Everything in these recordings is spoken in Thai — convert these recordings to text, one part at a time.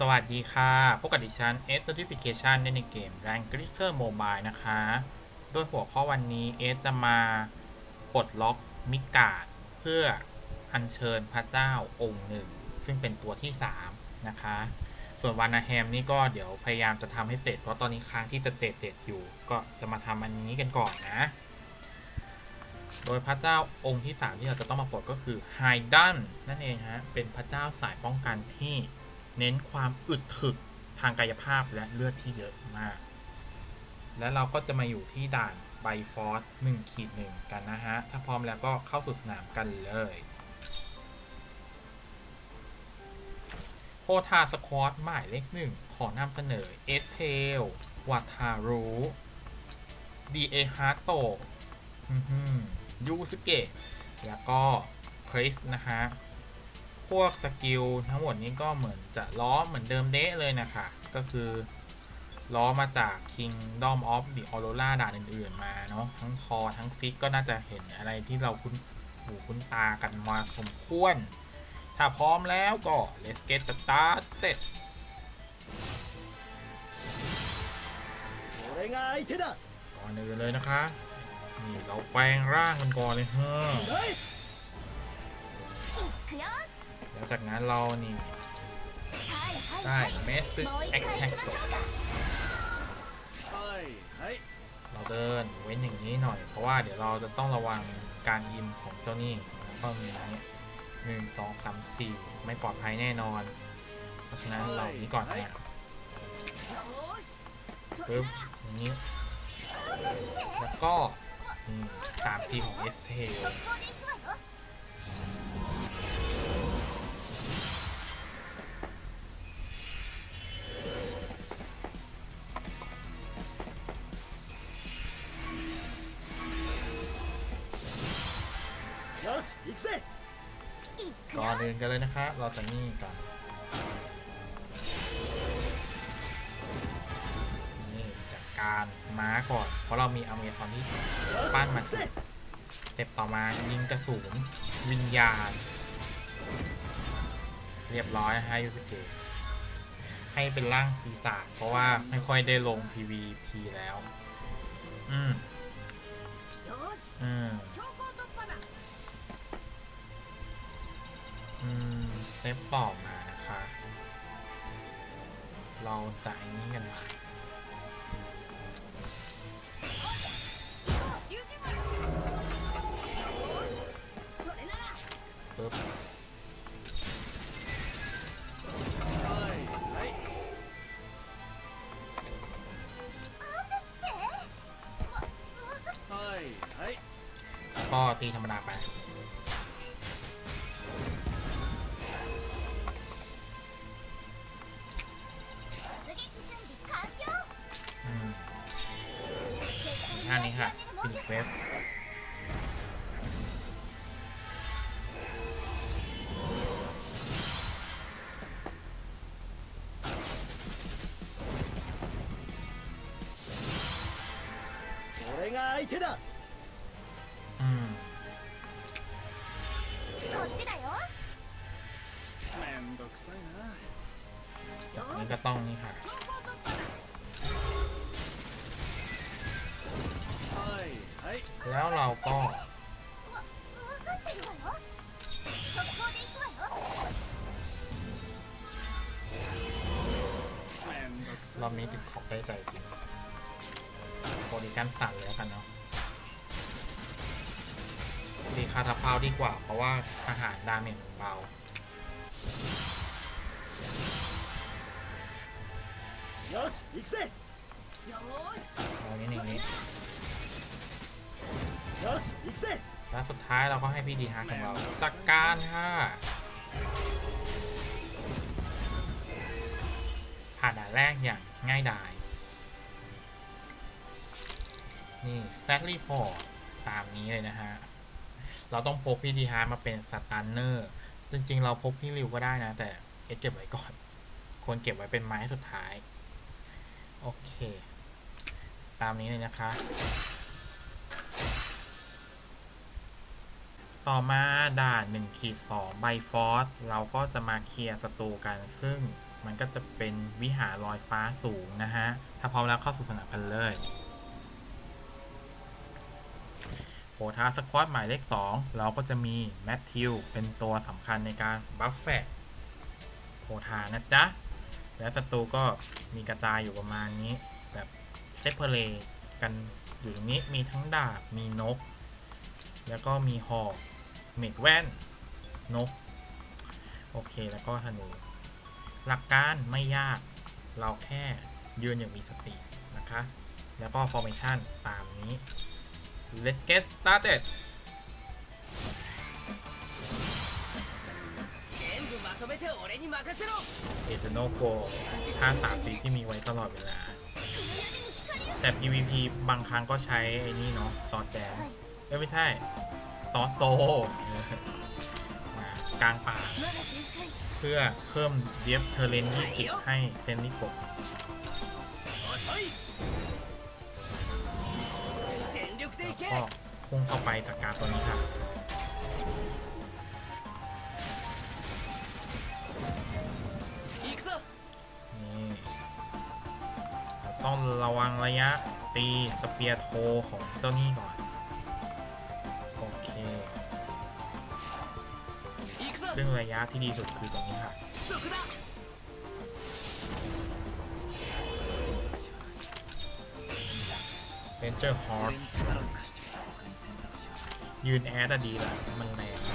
สวัสดีค่ะ พบกับดิฉัน S Certification ในเกม Rank g l i t t e r Mobile นะคะ โดยหัวข้อวันนี้ S จะมาปลดล็อกมิกาดเพื่ออัญเชิญพระเจ้าองค์หนึ่ง ซึ่งเป็นตัวที่ 3 นะคะ ส่วนวานาแฮมนี่ก็เดี๋ยวพยายามจะทำให้เสร็จ เพราะตอนนี้ค้างที่สเตจเจ็ดอยู่ ก็จะมาทำอันนี้กันก่อนนะ โดยพระเจ้าองค์ที่ 3 ที่เราจะต้องมาปลดก็คือไฮดันนั่นเองฮะ เป็นพระเจ้าสายป้องกันที่ เน้นความอึดถึกทางกายภาพและเลือดที่เยอะมาก และเราก็จะมาอยู่ที่ด่านไบฟอร์ส1ขีดหนึ่งกันนะฮะ ถ้าพร้อมแล้วก็เข้าสู่สนามกันเลยโพธาสควอตหมายเลขหนึ่งขอนำเสนอเอสเทลวัตารุดีเอฮาร์โตยูสเกะแล้วก็คริสนะฮะ พวกสกิลทั้งหมดนี้ก็เหมือนจะล้อเหมือนเดิมเดะเลยนะคะ ก็คือล้อมาจาก Kingdom of the Aurora ด่านอื่น ๆ มาเนาะทั้งทอทั้งฟิกก็น่าจะเห็นอะไรที่เราคุ้นหูคุ้นตากันมาสมควร ถ้าพร้อมแล้วก็ let's get started ก่อนอื่นเลยนะคะ นี่เราแปลงร่างมันก่อนเลยเฮ้อ จากนั้นเรานี่ได้เมสซึแอคแท็กเราเดินเว้นอย่างนี้หน่อย เพราะว่าเดี๋ยวเราจะต้องระวังการยิมของเจ้านี่ก็มีนี้หนึ่งสองสามสี่ไม่ปลอดภัยแน่นอน เพราะฉะนั้นเรานี้ก่อนนะปึ๊บอย่างนี้ แล้วก็สามทีของเอสเทล อเดินกันเลยนะครับเราจะนี่กันนี่จัดการม้าก่อน เพราะเรามีอเมซอนที่ปั้นมาถูกเต็ปต่อมายิงกระสุนวิญญาณ เรียบร้อยฮะยูสเกะให้เป็นร่างปีศาจเพราะว่าไม่ค่อยได้ลง PVP แล้ว อืมอืม สเต็ปต่อมานะคะ เราจ่ายนี้กันนะปึ๊บก็ตีธรรมดาไป อืมจากนั้นก็ต้องนี่ค่ะแล้วเราก็รอบนี้ติดขอบได้ใจจริงโปรดีกันตัดแล้วกันเนาะ ดีคาทับเพาดีกว่า เพราะว่าอาหารดาเมจเบาเอานี้หนึ่งนิและสุดท้ายเราก็ให้พี่ดีฮาร์ของเราจัดการค่ะผ่านด่านแรกอย่างง่ายดายนี่ s t a t report ตามนี้เลยนะฮะ เราต้องพกพี่ดีฮาร์มาเป็นสตันเนอร์จริงๆ เราพกพี่ริวก็ได้นะ แต่เอเก็บไว้ก่อน ควรเก็บไว้เป็นไม้สุดท้าย โอเค ตามนี้เลยนะคะ ต่อมาด่าน1ขีด2ไบฟอสเราก็จะมาเคลียร์ศัตรูกัน ซึ่งมันก็จะเป็นวิหารลอยฟ้าสูงนะฮะ ถ้าพร้อมแล้วเข้าสู่สนามกันเลย ทาสควอตหมายเลข 2 เราก็จะมีแมทธิวเป็นตัวสำคัญในการบัฟแฟตโหทานะจ๊ะ และศัตรูก็มีกระจายอยู่ประมาณนี้ แบบเซปเปอร์เลกันอยู่ตรงนี้มีทั้งดาบ มีนก แล้วก็มีหอกเม็ดแว่น นก โอเคแล้วก็ธนู หลักการไม่ยากเราแค่ยืนอย่างมีสตินะคะ แล้วก็ formation ตามนี้ let's get started เอเทโนโกท่าสามสีที่มีไว้ตลอดเวลา แต่ PVP บางครั้งก็ใช้ไอ้นี่เนาะซอสแดงไม่ใช่ ซอสโซมกลางป่า เพื่อเพิ่มเดฟเทเลนที่ติดให้เซนนิโก ก็พุ่งเข้าไปจาดการตัวนี้ค่ะนี่ต้องระวังระยะตีสเปียโทของเจ้านี่ก่อน โอเคซึ่งระยะที่ดีสุดคือตรงนี้ค่ะเ a นเจอร์ฮอร์ ยืนแอดอะดีละมันแรงแ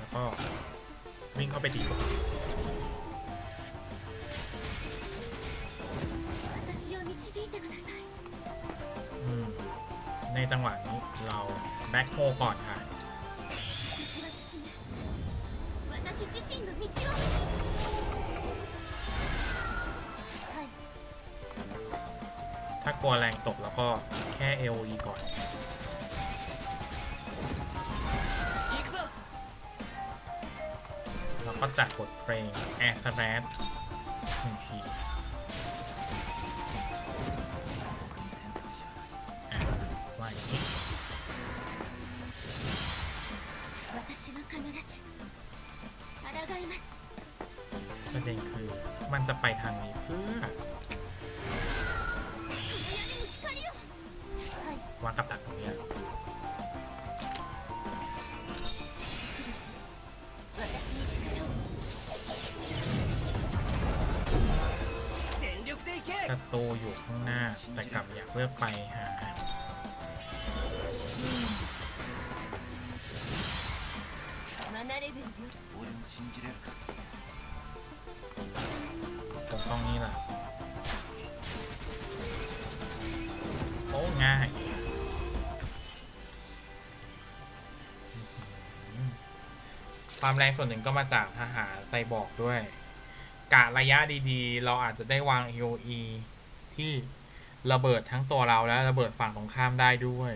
ล้วก็วิ่งเข้าไปดีกว่า จังหวะนี้เราแบ็คโฮก่อนค่ะ ถ้ากลัวแรงตกแล้วก็แค่ AOE ก่อนแล้วก็จัดบทเพลงแอร์สแรด ศัตรูอยู่ข้างหน้า แต่กลับอยากเลือกไปหาตรป้องนี้แหละโอ้ง่ายความแรงส่วนหนึ่งก็มาจากทหารไซบอร์กด้วย กะระยะดีๆ เราอาจจะได้วาง AOE ที่ระเบิดทั้งตัวเราและระเบิดฝั่งตรงข้ามได้ด้วย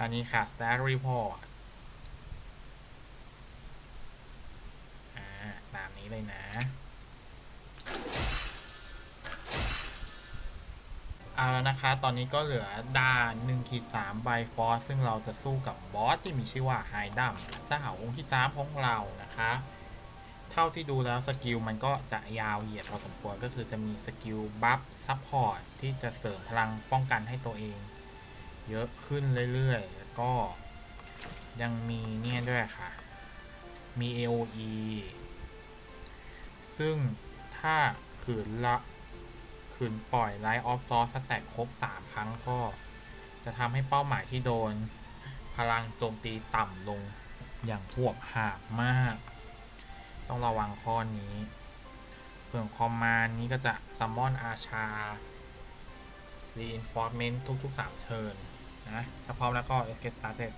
อันนี้ค่ะ Stack Report ตามนี้เลยนะ เอาแล้วนะคะ ตอนนี้ก็เหลือด่าน1ขีด3ไบฟอสซึ่งเราจะสู้กับบอสที่มีชื่อว่าไฮดัมเจ้าองค์ที่ 3 ของเรานะคะ ท่าที่ดูแล้วสกิลมันก็จะยาวเหยียดพอสมควรก็คือจะมีสกิลบัฟซัพพอร์ตที่จะเสริมพลังป้องกันให้ตัวเอง เยอะขึ้นเรื่อยๆ แล้วก็ยังมีเนี่ยด้วยค่ะ มี AOE ซึ่งถ้าขืนละคืนปล่อยไลท์ออฟซอสแต็กครบ 3 ครั้งก็ จะทำให้เป้าหมายที่โดน พลังโจมตีต่ำลงอย่างหวบหาบมาก ต้องระวังข้อนี้ ส่วนคอมมานนี้ก็จะซัมมอนอาชา reinforcement ทุกๆ 3 เทิร์นนะ ถ้าพร้อมแล้วก็ escape started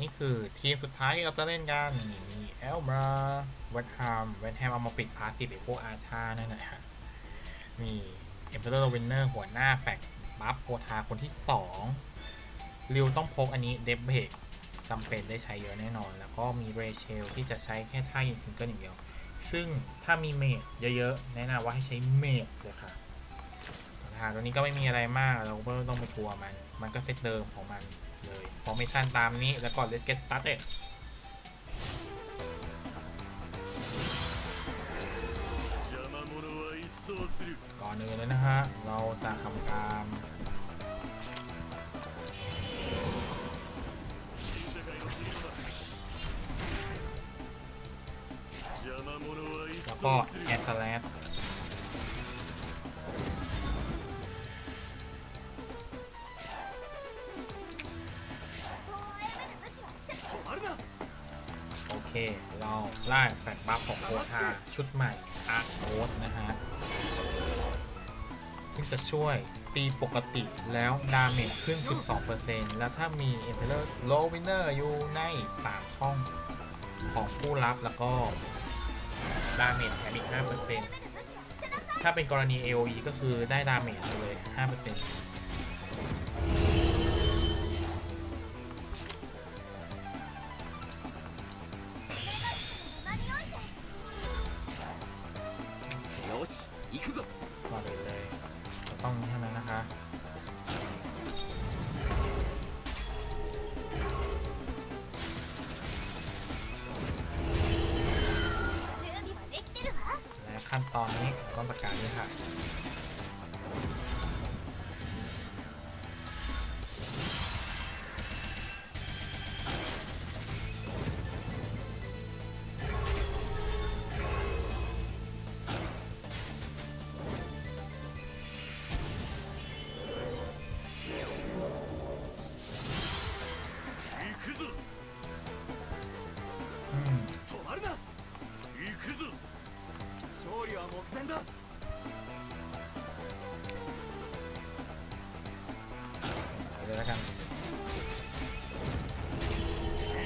นี่คือทีมสุดท้ายที่เราจะเล่นกันมีเอลมาเวทแฮมเวทแฮมเอามาปิดพาสซีฟไอพวกอาชานั่นนะฮะมีเอ Emperor Winner หัวหน้าแฟกบัฟโพธาคนที่2ริวต้องพกอันนี้เดฟเบก จำเป็นได้ใช้เยอะแน่นอน แล้วก็มีเรเชลที่จะใช้แค่ท่ายิงซิงเกิลอย่างเดียว ซึ่งถ้ามีเมดเยอะๆ แนะนำว่าให้ใช้เมดเลยค่ะฐานตัวนี้ก็ไม่มีอะไรมาก เราไม่ต้องไปกลัวมัน มันก็เซตเดิมของมันเลยฟอร์เมชั่นตามนี้แล้วก็ let's get started ก่อนอื่นเลยนะฮะ เราจะทำการ แล้วก็แอดสแลชโอเค เราไล่แฟกบัฟของโคทาชุดใหม่อาร์โคดนะฮะ ซึ่งจะช่วยตีปกติแล้ว ดาเมจขึ้น 12%แล้วถ้ามีเอ็ m p e r o r Low Winner อยู่ใน 3 ช่องของผู้รับแล้วก็ ดาเมจแถมอีก5%ถ้าเป็นกรณี AOE ก็คือได้ดาเมจเลย5% ขั้นตอนนี้ก็ประกาศด้วยค่ะ 勝利は目前だ ไปเลยแล้วกัน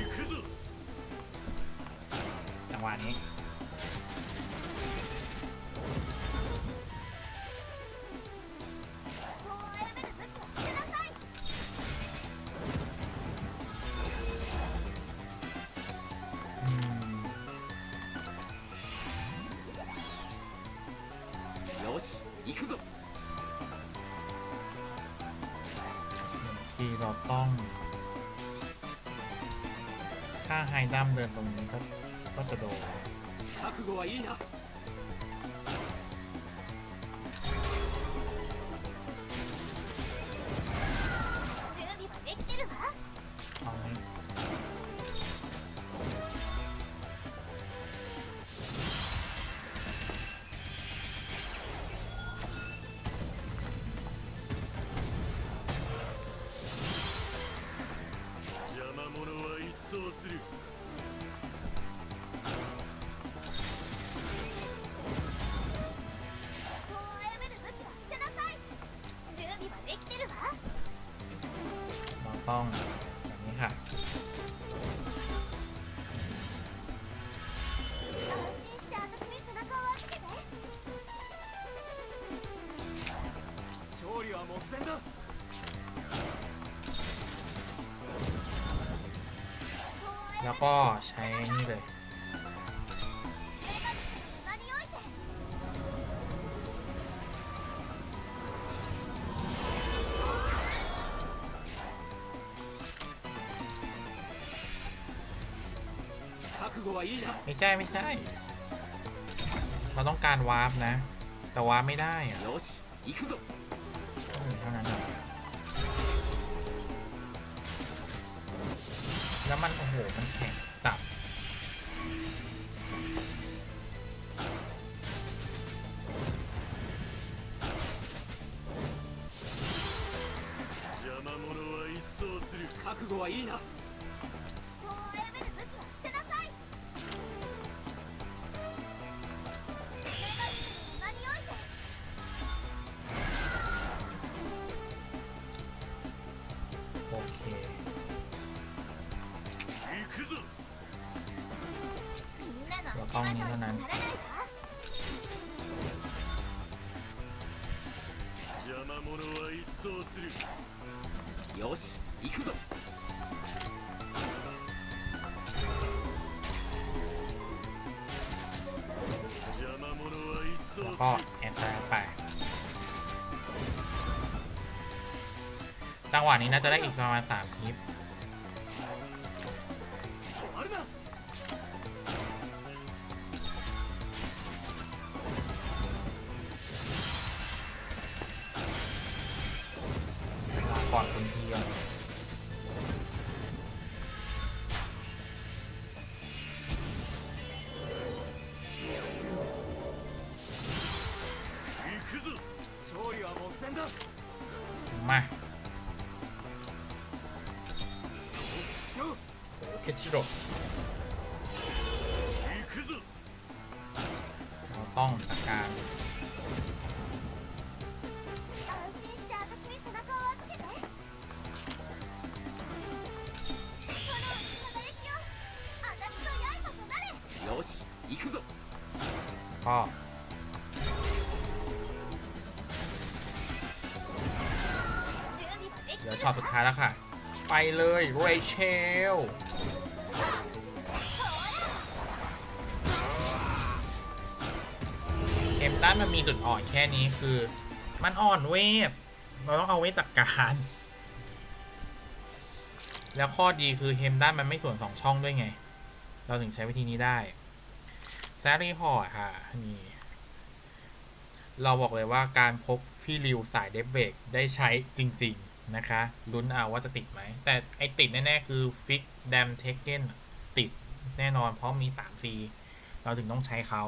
行くぞ จังหวะนี้ ทีเราต้อง ถ้าไฮดัมเดินตรงนี้ก็ก็จะโดน ก็ใช้นี่เลยไม่ใช่ไม่ใช่ เราต้องการวาร์ปนะ แต่วาร์ปไม่ได้อะ โอ้โห มันแข็งจับ 邪魔者は一掃する覚悟はいいな よし行くぞ邪魔者は一掃 แล้ว す ก็ る แอดไป จังหวะนี้น่าจะได้อีกประมาณสามคลิป มาโอเคชิโร่เราต้องจัดการ ช็อตสุดท้ายแล้วค่ะ ไปเลยเรเชลเกมด้านมันมีจุดอ่อนแค่นี้คือ มันอ่อนเวฟเราต้องเอาเวฟจัดการ แล้วข้อดีคือเฮมด้านมันไม่ส่วนสองช่องด้วยไง เราถึงใช้วิธีนี้ได้แซรี่พอร์ตค่ะนี่เราบอกเลยว่าการพบพี่ริวสายเดฟเบกได้ใช้จริง ๆ นะคะลุ้นเอาว่าจะติดไหม แต่ไอติดแน่ ๆ คือฟิกแดมเทเกนติดแน่นอนเพราะมี3 C เราถึงต้องใช้เขา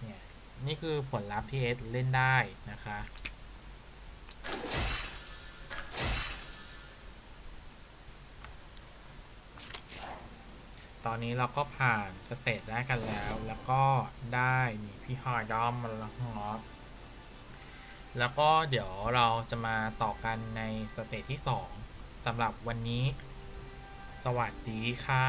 เนี่ยนี่คือผลลัพธ์ที่เอสเล่นได้นะคะตอนนี้เราก็ผ่านสเตจได้กันแล้ว แล้วก็ได้นี่พี่ฮอยดอมมาแล้วเนาะ แล้วก็เดี๋ยวเราจะมาต่อกันในสเตจที่ 2สำหรับวันนี้ สวัสดีค่ะ